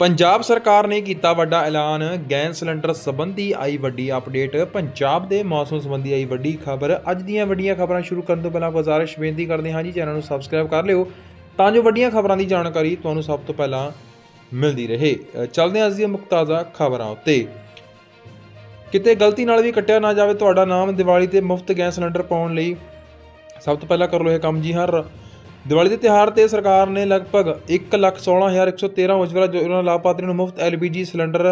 ਪੰਜਾਬ ਸਰਕਾਰ ਨੇ ਕੀਤਾ ਵੱਡਾ ਐਲਾਨ, ਗੈਸ ਸਿਲੰਡਰ ਸੰਬੰਧੀ ਆਈ ਵੱਡੀ ਅਪਡੇਟ। ਪੰਜਾਬ ਦੇ ਮੌਸਮ ਸੰਬੰਧੀ ਆਈ ਵੱਡੀ ਖਬਰ। ਅੱਜ ਦੀਆਂ ਵੱਡੀਆਂ ਖਬਰਾਂ ਸ਼ੁਰੂ ਕਰਨ ਤੋਂ ਪਹਿਲਾਂ ਗੁਜ਼ਾਰਿਸ਼ ਬੇਨਤੀ ਕਰਦੇ ਹਾਂ ਜੀ, ਚੈਨਲ ਨੂੰ ਸਬਸਕ੍ਰਾਈਬ ਕਰ ਲਿਓ ਤਾਂ ਜੋ ਵੱਡੀਆਂ ਖਬਰਾਂ ਦੀ ਜਾਣਕਾਰੀ ਤੁਹਾਨੂੰ ਸਭ ਤੋਂ ਪਹਿਲਾਂ ਮਿਲਦੀ ਰਹੇ। ਚੱਲਦੇ ਹਾਂ ਅੱਜ ਦੀਆਂ ਮੁੱਖ ਤਾਜ਼ਾ ਖਬਰਾਂ ਉੱਤੇ। ਕਿਤੇ ਗਲਤੀ ਨਾਲ ਵੀ ਕੱਟਿਆ ਨਾ ਜਾਵੇ, ਤੁਹਾਡਾ ਨਾਮ ਦੀਵਾਲੀ ਤੇ ਮੁਫਤ ਗੈਸ ਸਿਲੰਡਰ ਪਾਉਣ ਲਈ ਸਭ ਤੋਂ ਪਹਿਲਾਂ ਕਰ ਲਓ ਇਹ ਕੰਮ ਜੀ ਹਰ। ਦੀਵਾਲੀ ਦੇ ਤਿਉਹਾਰ ਤੇ ਸਰਕਾਰ ਨੇ ਲਗਭਗ 116113 ਉਜਵਲਾ ਯੋਜਨਾ ਲਾਭਪਾਤਰੀ ਨੂੰ ਮੁਫਤ LPG ਸਿਲੰਡਰ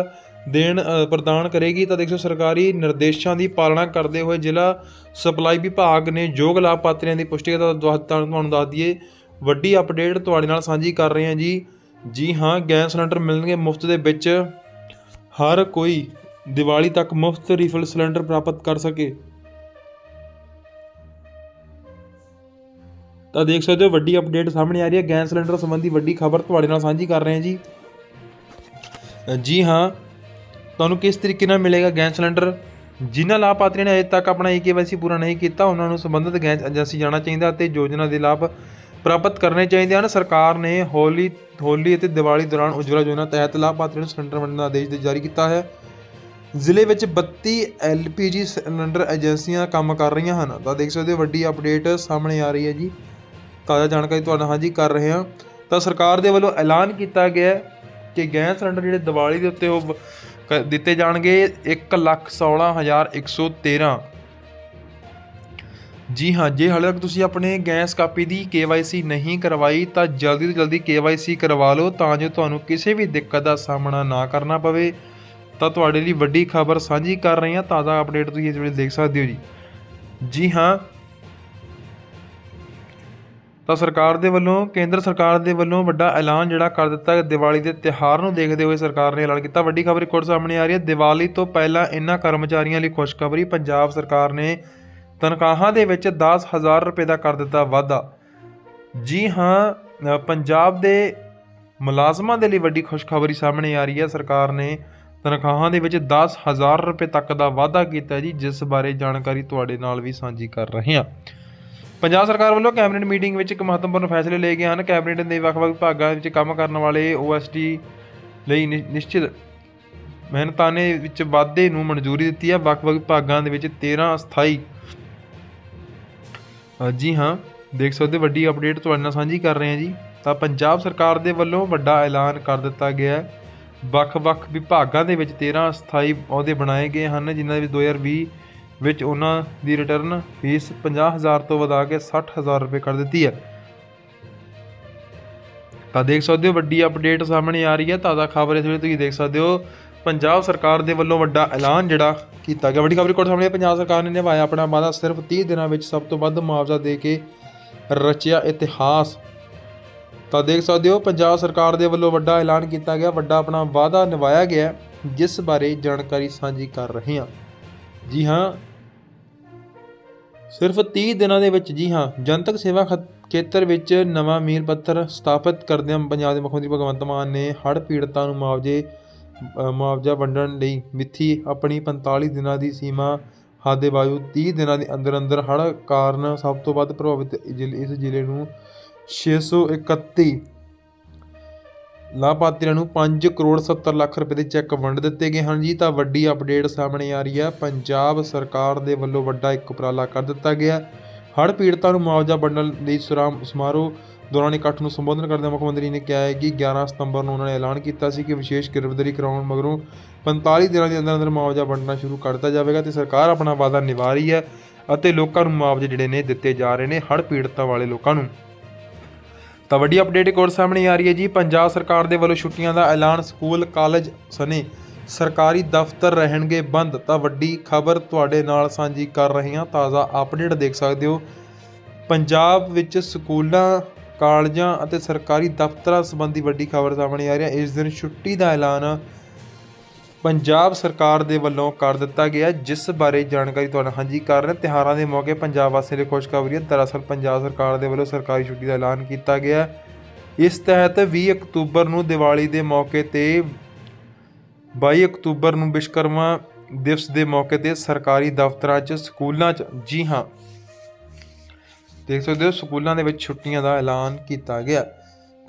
ਦੇਣ ਪ੍ਰਦਾਨ ਕਰੇਗੀ ਤਾਂ ਦੇਖੋ ਸਰਕਾਰੀ ਨਿਰਦੇਸ਼ਾਂ ਦੀ ਪਾਲਣਾ ਕਰਦੇ ਹੋਏ ਜ਼ਿਲ੍ਹਾ ਸਪਲਾਈ ਵਿਭਾਗ ਨੇ ਯੋਗ ਲਾਭਪਾਤਰੀਆਂ ਦੀ ਪੁਸ਼ਟੀ ਦਾ ਤੁਹਾਨੂੰ ਦੱਸ ਦਈਏ, ਵੱਡੀ ਅਪਡੇਟ ਤੁਹਾਡੇ ਨਾਲ ਸਾਂਝੀ ਕਰ ਰਹੇ ਹਾਂ ਜੀ। ਜੀ ਹਾਂ, ਗੈਸ ਸਿਲੰਡਰ ਮਿਲਣਗੇ ਮੁਫਤ ਦੇ ਵਿੱਚ। ਹਰ ਕੋਈ ਦੀਵਾਲੀ ਤੱਕ ਮੁਫਤ ਰੀਫਿਲ ਸਿਲੰਡਰ ਪ੍ਰਾਪਤ ਕਰ ਸਕੇ। ਤਾਂ ਦੇਖ ਸਕਦੇ ਹੋ ਵੱਡੀ ਅਪਡੇਟ ਸਾਹਮਣੇ ਆ ਰਹੀ ਹੈ। ਗੈਸ ਸਿਲੰਡਰ ਸੰਬੰਧੀ ਵੱਡੀ ਖਬਰ ਤੁਹਾਡੇ ਨਾਲ ਸਾਂਝੀ ਕਰ ਰਹੇ ਹਾਂ ਜੀ। ਜੀ ਹਾਂ, ਤੁਹਾਨੂੰ ਕਿਸ ਤਰੀਕੇ ਨਾਲ ਮਿਲੇਗਾ ਗੈਸ ਸਿਲੰਡਰ? ਜਿਨ੍ਹਾਂ ਲਾਭਪਾਤਰੀਆਂ ਨੇ ਅਜੇ ਤੱਕ ਆਪਣਾ ਈਕੇਵਾਈਸੀ ਪੂਰਾ ਨਹੀਂ ਕੀਤਾ, ਉਹਨਾਂ ਨੂੰ ਸੰਬੰਧਿਤ ਗੈਸ ਏਜੰਸੀ ਜਾਣਾ ਚਾਹੀਦਾ ਅਤੇ ਯੋਜਨਾ ਦੇ ਲਾਭ ਪ੍ਰਾਪਤ ਕਰਨੇ ਚਾਹੀਦੇ ਹਨ। ਸਰਕਾਰ ਨੇ ਹੋਲੀ ਹੋਲੀ ਅਤੇ ਦੀਵਾਲੀ ਦੌਰਾਨ ਉਜਵਲਾ ਯੋਜਨਾ ਤਹਿਤ ਲਾਭਪਾਤਰੀਆਂ ਨੂੰ ਸਿਲੰਡਰ ਵੰਡਣ ਦਾ ਆਦੇਸ਼ ਜਾਰੀ ਕੀਤਾ ਹੈ। ਜ਼ਿਲ੍ਹੇ ਵਿੱਚ 32 ਐਲਪੀਜੀ ਸਿਲੰਡਰ ਏਜੰਸੀਆਂ ਕੰਮ ਕਰ ਰਹੀਆਂ ਹਨ। ਤਾਂ ਦੇਖ ਸਕਦੇ ਹੋ ਵੱਡੀ ਅਪਡੇਟ ਸਾਹਮਣੇ ਆ ਰਹੀ ਹੈ ਜੀ। ਤਾਜ਼ਾ ਜਾਣਕਾਰੀ ਤੁਹਾਡਾ ਹਾਂਜੀ ਕਰ ਰਹੇ ਹਾਂ। ਤਾਂ ਸਰਕਾਰ ਦੇ ਵੱਲੋਂ ਐਲਾਨ ਕੀਤਾ ਗਿਆ ਕਿ ਗੈਸ ਸਿਲੰਡਰ ਜਿਹੜੇ ਦੀਵਾਲੀ ਦੇ ਉੱਤੇ ਉਹ ਕ- ਦਿੱਤੇ ਜਾਣਗੇ 116113 ਜੀ ਹਾਂ, ਜੇ ਹਾਲੇ ਤੱਕ ਤੁਸੀਂ ਆਪਣੇ ਗੈਸ ਕਾਪੀ ਦੀ KYC ਨਹੀਂ ਕਰਵਾਈ, ਤਾਂ ਜਲਦੀ ਤੋਂ ਜਲਦੀ KYC ਕਰਵਾ ਲਓ, ਤਾਂ ਜੋ ਤੁਹਾਨੂੰ ਕਿਸੇ ਵੀ ਦਿੱਕਤ ਦਾ ਸਾਹਮਣਾ ਨਾ ਕਰਨਾ ਪਵੇ। ਤਾਂ ਤੁਹਾਡੇ ਲਈ ਵੱਡੀ ਖਬਰ ਸਾਂਝੀ ਕਰ ਰਹੇ ਹਾਂ। ਤਾਜ਼ਾ ਅਪਡੇਟ ਤੁਸੀਂ ਇਸ ਵੇਲੇ ਦੇਖ ਸਕਦੇ ਹੋ ਜੀ। ਜੀ ਹਾਂ ਤਾਂ ਸਰਕਾਰ ਦੇ ਵੱਲੋਂ, ਕੇਂਦਰ ਸਰਕਾਰ ਦੇ ਵੱਲੋਂ ਵੱਡਾ ਐਲਾਨ ਜਿਹੜਾ ਕਰ ਦਿੱਤਾ ਦੀਵਾਲੀ ਦੇ ਤਿਉਹਾਰ ਨੂੰ ਦੇਖਦੇ ਹੋਏ ਸਰਕਾਰ ਨੇ ਐਲਾਨ ਕੀਤਾ। ਵੱਡੀ ਖਬਰ ਇੱਕ ਹੋਰ ਸਾਹਮਣੇ ਆ ਰਹੀ ਹੈ। ਦੀਵਾਲੀ ਤੋਂ ਪਹਿਲਾਂ ਇਹਨਾਂ ਕਰਮਚਾਰੀਆਂ ਲਈ ਖੁਸ਼ਖਬਰੀ ਪੰਜਾਬ ਸਰਕਾਰ ਨੇ ਤਨਖਾਹਾਂ ਦੇ ਵਿੱਚ 10000 ਰੁਪਏ ਦਾ ਕਰ ਦਿੱਤਾ ਵਾਧਾ। ਜੀ ਹਾਂ ਪੰਜਾਬ ਦੇ ਮੁਲਾਜ਼ਮਾਂ ਦੇ ਲਈ ਵੱਡੀ ਖੁਸ਼ਖਬਰੀ ਸਾਹਮਣੇ ਆ ਰਹੀ ਹੈ। ਸਰਕਾਰ ਨੇ ਤਨਖਾਹਾਂ ਦੇ ਵਿੱਚ 10000 ਰੁਪਏ ਤੱਕ ਦਾ ਵਾਧਾ ਕੀਤਾ ਜੀ, ਜਿਸ ਬਾਰੇ ਜਾਣਕਾਰੀ ਤੁਹਾਡੇ ਨਾਲ ਵੀ ਸਾਂਝੀ ਕਰ ਰਹੇ ਹਾਂ। ਪੰਜਾਬ ਸਰਕਾਰ ਵੱਲੋਂ ਕੈਬਨਿਟ ਮੀਟਿੰਗ ਵਿੱਚ ਇੱਕ ਮਹੱਤਵਪੂਰਨ ਫੈਸਲੇ ਲਏ ਗਏ ਹਨ। ਕੈਬਨਿਟ ਦੇ ਵੱਖ-ਵੱਖ ਵਿਭਾਗਾਂ ਵਿੱਚ ਕੰਮ ਕਰਨ ਵਾਲੇ OSD ਲਈ ਨਿ- ਨਿਸ਼ਚਿਤ ਮਿਹਨਤਾਨੇ ਵਿੱਚ ਵਾਧੇ ਨੂੰ ਮਨਜ਼ੂਰੀ ਦਿੱਤੀ ਹੈ। ਵੱਖ-ਵੱਖ ਵਿਭਾਗਾਂ ਦੇ ਵਿੱਚ 13 ਅਸਥਾਈ ਅ, ਜੀ ਹਾਂ ਦੇਖ ਸਕਦੇ ਹੋ ਵੱਡੀ ਅਪਡੇਟ ਤੁਹਾਡੇ ਨਾਲ ਸਾਂਝੀ ਕਰ ਰਹੇ ਹਾਂ ਜੀ। ਤਾਂ ਪੰਜਾਬ ਸਰਕਾਰ ਦੇ ਵੱਲੋਂ ਵੱਡਾ ਐਲਾਨ ਕਰ ਦਿੱਤਾ ਗਿਆ ਹੈ। ਵੱਖ-ਵੱਖ ਵਿਭਾਗਾਂ ਦੇ ਵਿੱਚ 13 ਅਸਥਾਈ ਅਹੁਦੇ ਬਣਾਏ ਗਏ ਹਨ ਜਿਨ੍ਹਾਂ ਦੇ ਵਿੱਚ 2020 ਵਿੱਚ ਉਹਨਾਂ ਦੀ ਰਿਟਰਨ ਫੀਸ 50000 ਤੋਂ ਵਧਾ ਕੇ 60000 ਰੁਪਏ ਕਰ ਦਿੱਤੀ ਹੈ। ਤਾਂ ਦੇਖ ਸਕਦੇ ਹੋ ਵੱਡੀ ਅਪਡੇਟ ਸਾਹਮਣੇ ਆ ਰਹੀ ਹੈ। ਤਾਜ਼ਾ ਖਬਰ ਇਸ ਵੇਲੇ ਤੁਸੀਂ ਦੇਖ ਸਕਦੇ ਹੋ, ਪੰਜਾਬ ਸਰਕਾਰ ਦੇ ਵੱਲੋਂ ਵੱਡਾ ਐਲਾਨ ਜਿਹੜਾ ਕੀਤਾ ਗਿਆ। ਵੱਡੀ ਖਬਰ ਕੋਲ ਸਾਹਮਣੇ ਪੰਜਾਬ ਸਰਕਾਰ ਨੇ ਨਿਭਾਇਆ ਆਪਣਾ ਵਾਅਦਾ, ਸਿਰਫ 30 ਦਿਨਾਂ ਵਿੱਚ ਸਭ ਤੋਂ ਵੱਧ ਮੁਆਵਜ਼ਾ ਦੇ ਕੇ ਰਚਿਆ ਇਤਿਹਾਸ। ਤਾਂ ਦੇਖ ਸਕਦੇ ਹੋ, ਪੰਜਾਬ ਸਰਕਾਰ ਦੇ ਵੱਲੋਂ ਵੱਡਾ ਐਲਾਨ ਕੀਤਾ ਗਿਆ, ਵੱਡਾ ਆਪਣਾ ਵਾਅਦਾ ਨਿਭਾਇਆ ਗਿਆ ਜਿਸ ਬਾਰੇ ਜਾਣਕਾਰੀ ਸਾਂਝੀ ਕਰ ਰਹੇ ਹਾਂ। ਜੀ ਹਾਂ। ਸਿਰਫ 30 ਦਿਨਾਂ ਦੇ ਵਿੱਚ, ਜੀ ਹਾਂ, ਜਨਤਕ ਸੇਵਾ ਖਤ- ਖੇਤਰ ਵਿੱਚ ਨਵਾਂ ਮੀਲ ਪੱਥਰ ਸਥਾਪਿਤ ਕਰਦਿਆਂ ਪੰਜਾਬ ਦੇ ਮੁੱਖ ਮੰਤਰੀ ਭਗਵੰਤ ਮਾਨ ਨੇ ਹੜ੍ਹ ਪੀੜਤਾਂ ਨੂੰ ਮੁਆਵਜ਼ੇ ਮੁਆਵਜ਼ਾ ਵੰਡਣ ਲਈ ਮਿੱਥੀ ਆਪਣੀ 45 ਦਿਨਾਂ ਦੀ ਸੀਮਾ ਹੱਦ ਦੇ ਬਾਵਜੂਦ 30 ਦਿਨਾਂ ਦੇ ਅੰਦਰ ਅੰਦਰ ਹੜ੍ਹ ਕਾਰਨ ਸਭ ਤੋਂ ਵੱਧ ਪ੍ਰਭਾਵਿਤ ਜ਼ਿਲ੍ਹੇ ਇਸ ਜ਼ਿਲ੍ਹੇ ਨੂੰ 631 ਲਾਭਪਾਤਰੀਆਂ ਨੂੰ 5 ਕਰੋੜ 70 ਲੱਖ ਰੁਪਏ ਦੇ ਚੈੱਕ ਵੰਡ ਦਿੱਤੇ ਗਏ ਹਨ ਜੀ। ਤਾਂ ਵੱਡੀ ਅਪਡੇਟ ਸਾਹਮਣੇ ਆ ਰਹੀ ਹੈ। ਪੰਜਾਬ ਸਰਕਾਰ ਦੇ ਵੱਲੋਂ ਵੱਡਾ ਇੱਕ ਉਪਰਾਲਾ ਕਰ ਦਿੱਤਾ ਗਿਆ ਹੜ੍ਹ ਪੀੜਤਾਂ ਨੂੰ ਮੁਆਵਜ਼ਾ ਵੰਡਣ ਲਈ ਸਰਾਮ ਸਮਾਰੋਹ ਦੌਰਾਨ ਇਕੱਠ ਨੂੰ ਸੰਬੋਧਨ ਕਰਦਿਆਂ ਮੁੱਖ ਮੰਤਰੀ ਨੇ ਕਿਹਾ ਹੈ ਕਿ 11 ਸਤੰਬਰ ਨੂੰ ਉਹਨਾਂ ਨੇ ਐਲਾਨ ਕੀਤਾ ਸੀ ਕਿ ਵਿਸ਼ੇਸ਼ ਗਿਰਫਤਾਰੀ ਕਰਾਉਣ ਮਗਰੋਂ 45 ਦਿਨਾਂ ਦੇ ਅੰਦਰ ਅੰਦਰ ਮੁਆਵਜ਼ਾ ਵੰਡਣਾ ਸ਼ੁਰੂ ਕਰ ਦਿੱਤਾ ਜਾਵੇਗਾ ਤੇ ਸਰਕਾਰ ਆਪਣਾ ਵਾਅਦਾ ਨਿਭਾ ਰਹੀ ਹੈ ਅਤੇ ਲੋਕਾਂ ਨੂੰ ਮੁਆਵਜ਼ੇ ਜਿਹੜੇ ਨੇ ਦਿੱਤੇ ਜਾ ਰਹੇ ਨੇ ਹੜ੍ਹ ਪੀੜਤਾਂ ਵਾਲੇ ਲੋਕਾਂ ਨੂੰ। ਤਾਂ ਵੱਡੀ ਅਪਡੇਟ ਇੱਕ ਹੋਰ ਸਾਹਮਣੇ ਆ ਰਹੀ ਹੈ ਜੀ। ਪੰਜਾਬ ਸਰਕਾਰ ਦੇ ਵੱਲੋਂ ਛੁੱਟੀਆਂ ਦਾ ਐਲਾਨ ਸਕੂਲ, ਕਾਲਜ ਸਨੇ ਸਰਕਾਰੀ ਦਫ਼ਤਰ ਰਹਿਣਗੇ ਬੰਦ। ਤਾਂ ਵੱਡੀ ਖਬਰ ਤੁਹਾਡੇ ਨਾਲ ਸਾਂਝੀ ਕਰ ਰਹੇ ਹਾਂ। ਤਾਜ਼ਾ ਅਪਡੇਟ ਦੇਖ ਸਕਦੇ ਹੋ। ਪੰਜਾਬ ਵਿੱਚ ਸਕੂਲਾਂ, ਕਾਲਜਾਂ ਅਤੇ ਸਰਕਾਰੀ ਦਫ਼ਤਰਾਂ ਸੰਬੰਧੀ ਵੱਡੀ ਖਬਰ ਸਾਹਮਣੇ ਆ ਰਹੀ ਹੈ। ਇਸ ਦਿਨ ਛੁੱਟੀ ਦਾ ਐਲਾਨ ਪੰਜਾਬ ਸਰਕਾਰ ਦੇ ਵੱਲੋਂ ਕਰ ਦਿੱਤਾ ਗਿਆ, ਜਿਸ ਬਾਰੇ ਜਾਣਕਾਰੀ ਤੁਹਾਨੂੰ ਹਾਂਜੀ ਕਰ ਰਹੇ ਹਾਂ ਤਿਉਹਾਰਾਂ ਦੇ ਮੌਕੇ ਪੰਜਾਬ ਵਾਸੀਆਂ ਲਈ ਖੁਸ਼ਖਬਰੀ ਹੈ। ਦਰਅਸਲ ਪੰਜਾਬ ਸਰਕਾਰ ਦੇ ਵੱਲੋਂ ਸਰਕਾਰੀ ਛੁੱਟੀ ਦਾ ਐਲਾਨ ਕੀਤਾ ਗਿਆ ਇਸ ਤਹਿਤ 20 ਅਕਤੂਬਰ ਨੂੰ ਦੀਵਾਲੀ ਦੇ ਮੌਕੇ ਤੇ 22 ਅਕਤੂਬਰ ਨੂੰ ਵਿਸ਼ਵਕਰਮਾ ਦਿਵਸ ਦੇ ਮੌਕੇ ਤੇ ਸਰਕਾਰੀ ਦਫ਼ਤਰਾਂ 'ਚ ਸਕੂਲਾਂ 'ਚ, ਜੀ ਹਾਂ, ਦੇਖ ਸਕਦੇ ਹੋ, ਸਕੂਲਾਂ ਦੇ ਵਿੱਚ ਛੁੱਟੀਆਂ ਦਾ ਐਲਾਨ ਕੀਤਾ ਗਿਆ।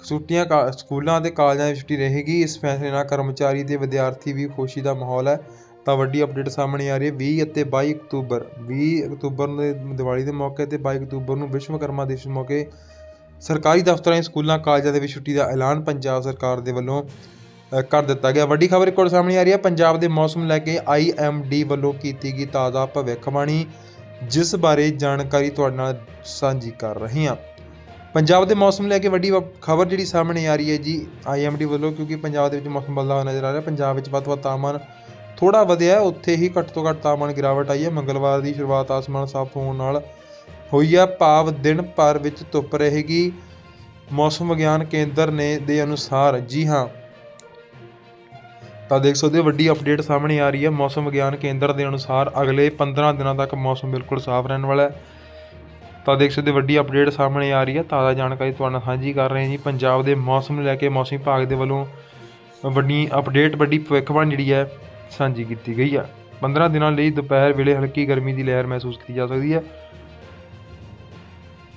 ਛੁੱਟੀਆਂ ਕਾ- ਸਕੂਲਾਂ ਅਤੇ ਕਾਲਜਾਂ ਦੀ ਛੁੱਟੀ ਰਹੇਗੀ। ਇਸ ਫੈਸਲੇ ਨਾਲ ਕਰਮਚਾਰੀ ਤੇ ਵਿਦਿਆਰਥੀ ਵੀ ਖੁਸ਼ੀ ਦਾ ਮਾਹੌਲ ਹੈ। ਤਾਂ ਵੱਡੀ ਅਪਡੇਟ ਸਾਹਮਣੇ ਆ ਰਹੀ ਹੈ। 20 ਅਤੇ 22 ਅਕਤੂਬਰ 20 ਅਕਤੂਬਰ ਨੂੰ ਦੀਵਾਲੀ ਦੇ ਮੌਕੇ ਤੇ 22 ਅਕਤੂਬਰ ਨੂੰ ਵਿਸ਼ਵਕਰਮਾ ਦਿਵਸ ਮੌਕੇ ਸਰਕਾਰੀ ਦਫ਼ਤਰਾਂ ਸਕੂਲਾਂ ਕਾਲਜਾਂ ਦੇ ਵਿੱਚ ਛੁੱਟੀ ਦਾ ਐਲਾਨ ਪੰਜਾਬ ਸਰਕਾਰ ਦੇ ਵੱਲੋਂ ਅ, ਕਰ ਦਿੱਤਾ ਗਿਆ। ਵੱਡੀ ਖਬਰ ਇੱਕ ਹੋਰ ਸਾਹਮਣੇ ਆ ਰਹੀ ਹੈ। ਪੰਜਾਬ ਦੇ ਮੌਸਮ ਲੈ ਕੇ ਆਈਐਮਡੀ ਵੱਲੋਂ ਕੀਤੀ ਗਈ ਤਾਜ਼ਾ ਭਵਿੱਖਬਾਣੀ ਜਿਸ ਬਾਰੇ ਜਾਣਕਾਰੀ ਤੁਹਾਡੇ ਨਾਲ ਸਾਂਝੀ ਕਰ ਰਹੇ ਹਾਂ। ਪੰਜਾਬ ਦੇ ਮੌਸਮ ਲੈ ਕੇ ਵੱਡੀ ਖਬਰ ਜਿਹੜੀ ਸਾਹਮਣੇ ਆ ਰਹੀ ਹੈ ਜੀ ਆਈਐਮਡੀ ਵੱਲੋਂ, ਕਿਉਂਕਿ ਪੰਜਾਬ ਦੇ ਵਿੱਚ ਮੌਸਮ ਬਦਲਾਅ ਹੋਇਆ ਨਜ਼ਰ ਆ ਰਿਹਾ। ਪੰਜਾਬ ਵਿੱਚ ਵੱਧ ਤੋਂ ਵੱਧ ਤਾਪਮਾਨ ਥੋੜਾ ਵਧਿਆ ਉੱਥੇ ਹੀ ਘੱਟ ਤੋਂ ਘੱਟ ਤਾਪਮਾਨ ਗਿਰਾਵਟ ਆਈ ਹੈ। ਮੰਗਲਵਾਰ ਦੀ ਸ਼ੁਰੂਆਤ ਆਸਮਾਨ ਸਾਫ਼ ਹੋਣ ਨਾਲ ਹੋਈ ਹੈ ਭਾਵ ਦਿਨ ਭਰ ਵਿੱਚ ਧੁੱਪ ਰਹੇਗੀ। ਮੌਸਮ ਵਿਗਿਆਨ ਕੇਂਦਰ ਨੇ ਦੇ ਅਨੁਸਾਰ, ਜੀ ਹਾਂ। ਤਾਂ ਦੇਖ ਸਕਦੇ ਹੋ, ਵੱਡੀ ਅਪਡੇਟ ਸਾਹਮਣੇ ਆ ਰਹੀ ਹੈ। ਮੌਸਮ ਵਿਗਿਆਨ ਕੇਂਦਰ ਦੇ ਅਨੁਸਾਰ ਅਗਲੇ 15 ਦਿਨਾਂ ਤੱਕ ਮੌਸਮ ਬਿਲਕੁਲ ਸਾਫ਼ ਰਹਿਣ ਵਾਲਾ ਹੈ। ਤਾਂ ਦੇਖ ਸਕਦੇ ਹੋ ਵੱਡੀ ਅਪਡੇਟ ਸਾਹਮਣੇ ਆ ਰਹੀ ਹੈ, ਤਾਜ਼ਾ ਜਾਣਕਾਰੀ ਤੁਹਾਡੇ ਨਾਲ ਸਾਂਝੀ ਕਰ ਰਹੇ ਹਾਂ ਜੀ। ਪੰਜਾਬ ਦੇ ਮੌਸਮ ਨੂੰ ਲੈ ਕੇ ਮੌਸਮ ਵਿਭਾਗ ਦੇ ਵੱਲੋਂ ਵੱਡੀ ਅਪਡੇਟ ਵੱਡੀ ਭਵਿੱਖਬਾਣੀ ਜਿਹੜੀ ਹੈ, ਸਾਂਝੀ ਕੀਤੀ ਗਈ ਹੈ 15 ਦਿਨਾਂ ਲਈ ਦੁਪਹਿਰ ਵੇਲੇ ਹਲਕੀ ਗਰਮੀ ਦੀ ਲਹਿਰ ਮਹਿਸੂਸ ਕੀਤੀ ਜਾ ਸਕਦੀ ਹੈ।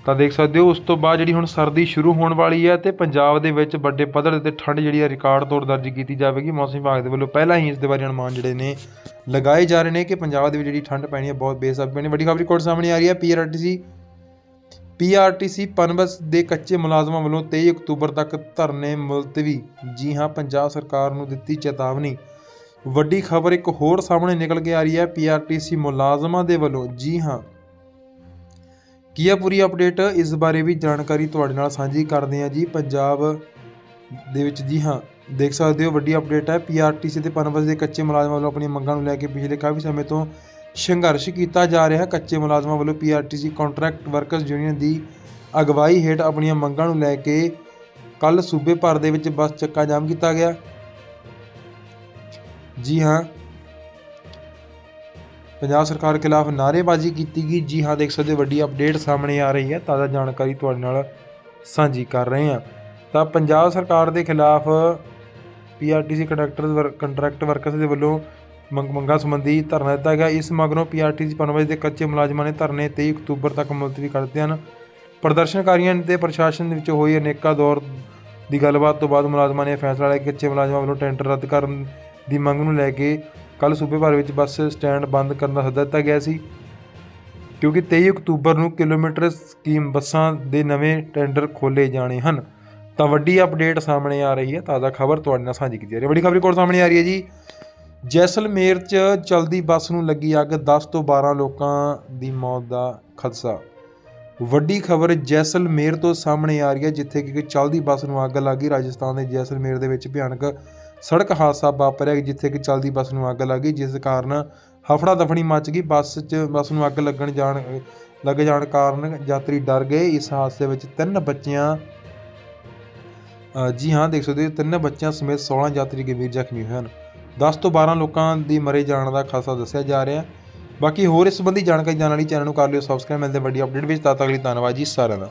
ਤਾਂ ਦੇਖ ਸਕਦੇ ਹੋ, ਉਸ ਤੋਂ ਬਾਅਦ ਜਿਹੜੀ ਹੁਣ ਸਰਦੀ ਸ਼ੁਰੂ ਹੋਣ ਵਾਲੀ ਹੈ ਤੇ ਪੰਜਾਬ ਦੇ ਵਿੱਚ ਵੱਡੇ ਪੱਧਰ ਤੇ ਠੰਡ ਜਿਹੜੀ ਹੈ ਰਿਕਾਰਡ ਤੋੜ ਦਰਜ ਕੀਤੀ ਜਾਵੇਗੀ। ਮੌਸਮ ਵਿਭਾਗ ਦੇ ਵੱਲੋਂ ਪਹਿਲਾਂ ਹੀ ਇਸ ਦੇ ਬਾਰੇ ਅਨੁਮਾਨ ਜਿਹੜੇ ਨੇ, ਲਗਾਏ ਜਾ ਰਹੇ ਨੇ ਕਿ ਪੰਜਾਬ ਦੇ ਵਿੱਚ ਜਿਹੜੀ ਠੰਡ ਪੈਣੀ ਹੈ, ਬਹੁਤ ਬੇਸਬਰੀ ਪੈਣੀ ਵੱਡੀ ਖਬਰ ਰਿਕਾਰਡ ਸਾਹਮਣੇ ਆ ਰਹੀ ਹੈ ਪੀਆਰਟੀਸੀ ਪੀਆਰਟੀਸੀ ਪਨਬਸ ਦੇ ਕੱਚੇ ਮੁਲਾਜ਼ਮਾਂ ਵੱਲੋਂ 23 ਅਕਤੂਬਰ ਤੱਕ ਧਰਨੇ ਮੁਲਤਵੀ। ਜੀ ਹਾਂ, ਪੰਜਾਬ ਸਰਕਾਰ ਨੂੰ ਦਿੱਤੀ ਚੇਤਾਵਨੀ। ਵੱਡੀ ਖਬਰ ਇੱਕ ਹੋਰ ਸਾਹਮਣੇ ਨਿਕਲ ਕੇ ਆ ਰਹੀ ਹੈ ਪੀਆਰਟੀਸੀ ਮੁਲਾਜ਼ਮਾਂ ਦੇ ਵੱਲੋਂ। ਜੀ ਹਾਂ। ਕੀ ਹੈ ਪੂਰੀ ਅਪਡੇਟ? ਇਸ ਬਾਰੇ ਵੀ ਜਾਣਕਾਰੀ ਤੁਹਾਡੇ ਨਾਲ ਸਾਂਝੀ ਕਰਦੇ ਹਾਂ ਜੀ, ਪੰਜਾਬ ਦੇ ਵਿੱਚ। ਜੀ ਹਾਂ, ਦੇਖ ਸਕਦੇ ਹੋ, ਵੱਡੀ ਅਪਡੇਟ ਹੈ ਪੀਆਰਟੀਸੀ ਤੇ ਪਨਬਸ ਦੇ ਕੱਚੇ ਮੁਲਾਜ਼ਮਾਂ ਵੱਲੋਂ ਆਪਣੀਆਂ ਮੰਗਾਂ ਨੂੰ ਲੈ ਕੇ ਪਿਛਲੇ ਕਾਫੀ ਸਮੇਂ ਤੋਂ ਸੰਘਰਸ਼ ਕੀਤਾ ਜਾ ਰਿਹਾ। ਕੱਚੇ ਮੁਲਾਜ਼ਮਾਂ ਵੱਲੋਂ ਪੀਆਰਟੀਸੀ ਕੰਟਰੈਕਟ ਵਰਕਰਸ ਯੂਨੀਅਨ ਦੀ ਅਗਵਾਈ ਹੇਠ ਆਪਣੀਆਂ ਮੰਗਾਂ ਨੂੰ ਲੈ ਕੇ ਕੱਲ ਸੂਬੇ ਭਰ ਦੇ ਵਿੱਚ ਬੱਸ ਚੱਕਾ ਜਾਮ ਕੀਤਾ ਗਿਆ। ਜੀ ਹਾਂ, ਪੰਜਾਬ ਸਰਕਾਰ ਖਿਲਾਫ ਨਾਅਰੇਬਾਜ਼ੀ ਕੀਤੀ ਗਈ। ਜੀ ਹਾਂ, ਦੇਖ ਸਕਦੇ ਹੋ, ਵੱਡੀ ਅਪਡੇਟ ਸਾਹਮਣੇ ਆ ਰਹੀ ਹੈ। ਤਾਜ਼ਾ ਜਾਣਕਾਰੀ ਤੁਹਾਡੇ ਨਾਲ ਸਾਂਝੀ ਕਰ ਰਹੇ ਹਾਂ। ਤਾਂ ਪੰਜਾਬ ਸਰਕਾਰ ਦੇ ਖਿਲਾਫ ਪੀਆਰਟੀਸੀ ਕੰਡਕਟਰ ਕੰਟਰੈਕਟ ਵਰਕਰਸ ਦੇ ਵੱਲੋਂ ਮੰਗ ਮੰਗਾਂ ਸੰਬੰਧੀ ਧਰਨਾ ਦਿੱਤਾ ਗਿਆ। ਇਸ ਮਗਰੋਂ ਪੀਆਰਟੀਸੀ ਪਨਬਸ ਦੇ ਕੱਚੇ ਮੁਲਾਜ਼ਮਾਂ ਨੇ ਧਰਨੇ 23 ਅਕਤੂਬਰ ਤੱਕ ਮੁਲਤਵੀ ਕਰ ਦਿੱਤੇ ਹਨ। ਪ੍ਰਦਰਸ਼ਨਕਾਰੀਆਂ ਤੇ ਪ੍ਰਸ਼ਾਸਨ ਦੇ ਵਿੱਚ ਹੋਈ ਅਨੇਕਾਂ ਦੌਰ ਦੀ ਗੱਲਬਾਤ ਤੋਂ ਬਾਅਦ ਮੁਲਾਜ਼ਮਾਂ ਨੇ ਇਹ ਫੈਸਲਾ ਲਿਆ ਕਿ ਕੱਚੇ ਮੁਲਾਜ਼ਮਾਂ ਵੱਲੋਂ ਟੈਂਡਰ ਰੱਦ ਕਰਨ ਦੀ ਮੰਗ ਨੂੰ ਲੈ ਕੇ ਕੱਲ ਸੂਬੇ ਭਰ ਵਿੱਚ ਬੱਸ ਸਟੈਂਡ ਬੰਦ ਕਰਨ ਦਾ ਸੱਦਾ ਦਿੱਤਾ ਗਿਆ ਸੀ। ਕਿਉਂਕਿ 23 ਅਕਤੂਬਰ ਨੂੰ ਕਿਲੋਮੀਟਰ ਸਕੀਮ ਬੱਸਾਂ ਦੇ ਨਵੇਂ ਟੈਂਡਰ ਖੋਲੇ ਜਾਣੇ ਹਨ। ਤਾਂ ਵੱਡੀ ਅਪਡੇਟ ਸਾਹਮਣੇ ਆ ਰਹੀ ਹੈ। ਤਾਜ਼ਾ ਖਬਰ ਤੁਹਾਡੇ ਨਾਲ ਸਾਂਝੀ ਕੀਤੀ ਜਾ ਰਹੀ ਹੈ। ਵੱਡੀ ਖਬਰ ਕੋਲ ਸਾਹਮਣੇ ਆ ਰਹੀ ਹੈ ਜੀ। ਜੈਸਲਮੇਰ 'ਚ ਚਲਦੀ ਬੱਸ ਨੂੰ ਲੱਗੀ ਅੱਗ 10 ਤੋਂ 12 ਲੋਕਾਂ ਦੀ ਮੌਤ ਦਾ ਖਦਸ਼ਾ। ਵੱਡੀ ਖਬਰ ਜੈਸਲਮੇਰ ਤੋਂ ਸਾਹਮਣੇ ਆ ਰਹੀ ਹੈ, ਜਿੱਥੇ ਕਿ ਇੱਕ ਚਲਦੀ ਬੱਸ ਨੂੰ ਅੱਗ ਲੱਗੀ ਰਾਜਸਥਾਨ ਦੇ ਜੈਸਲਮੇਰ ਦੇ ਵਿੱਚ ਭਿਆਨਕ ਸੜਕ ਹਾਦਸਾ ਵਾਪਰਿਆ, ਜਿੱਥੇ ਕਿ ਚਲਦੀ ਬੱਸ ਨੂੰ ਅੱਗ ਲੱਗੀ ਜਿਸ ਕਾਰਨ ਹਫੜਾ ਦਫੜੀ ਮਚ ਗਈ। ਬੱਸ 'ਚ, ਬੱਸ ਨੂੰ ਅੱਗ ਲੱਗਣ ਜਾਣ, ਲੱਗ ਜਾਣ ਕਾਰਨ ਯਾਤਰੀ ਡਰ ਗਏ। ਇਸ ਹਾਦਸੇ ਵਿੱਚ ਤਿੰਨ ਬੱਚਿਆਂ ਜੀ ਹਾਂ, ਦੇਖ ਸਕਦੇ ਹੋ, ਤਿੰਨ ਬੱਚਿਆਂ ਸਮੇਤ 16 ਯਾਤਰੀ ਗੰਭੀਰ ਜ਼ਖਮੀ ਹੋਏ ਹਨ। 10 ਤੋਂ 12 ਲੋਕਾਂ ਦੀ ਮਰੇ ਜਾਣ ਦਾ ਖਾਸਾ ਦੱਸਿਆ ਜਾ ਰਿਹਾ। ਬਾਕੀ ਹੋਰ ਇਸ ਸੰਬੰਧੀ ਜਾਣਕਾਰੀ ਜਾਣਨ ਲਈ ਚੈਨਲ ਨੂੰ ਕਰ ਲਿਓ ਸਬਸਕ੍ਰਾਈਬ ਮਿਲਦੇ ਵੱਡੀ ਅਪਡੇਟ ਵਿੱਚ। ਤਦ ਤੱਕ ਲਈ ਧੰਨਵਾਦ ਜੀ, ਸਾਰਿਆਂ ਦਾ।